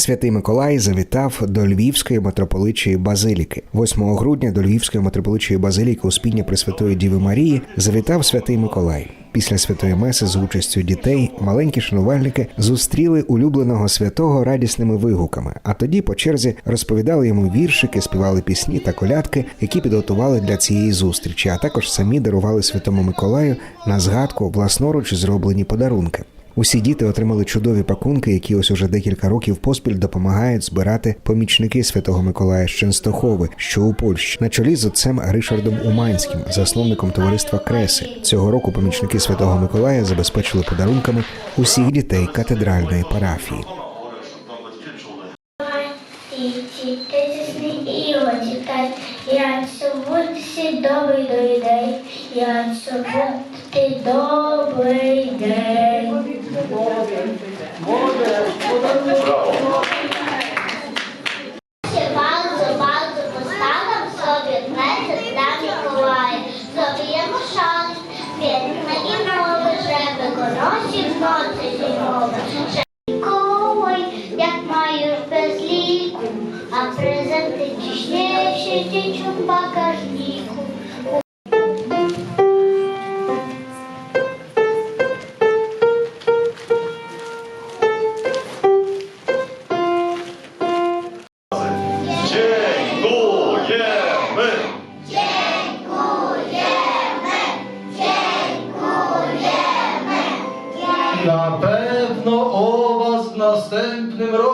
Святий Миколай завітав до Львівської митрополичої базиліки. 8 грудня до Львівської митрополичої базиліки Успіння Пресвятої Діви Марії завітав Святий Миколай. Після святої меси з участю дітей маленькі шанувальники зустріли улюбленого святого радісними вигуками. А тоді по черзі розповідали йому віршики, співали пісні та колядки, які підготували для цієї зустрічі. А також самі дарували святому Миколаю на згадку власноруч зроблені подарунки. Усі діти отримали чудові пакунки, які ось уже декілька років поспіль допомагають збирати помічники Святого Миколая з Ченстохови, що у Польщі, на чолі з отцем Ришардом Уманським, засновником товариства Креси. Цього року помічники Святого Миколая забезпечили подарунками усіх дітей катедральної парафії. Тисячний і очікай, я добрий суботи добрий день. Go nosił w nocy zimowe. Że Mikołaj, jak mają bez liku, a Напевно, о вас наступним роком.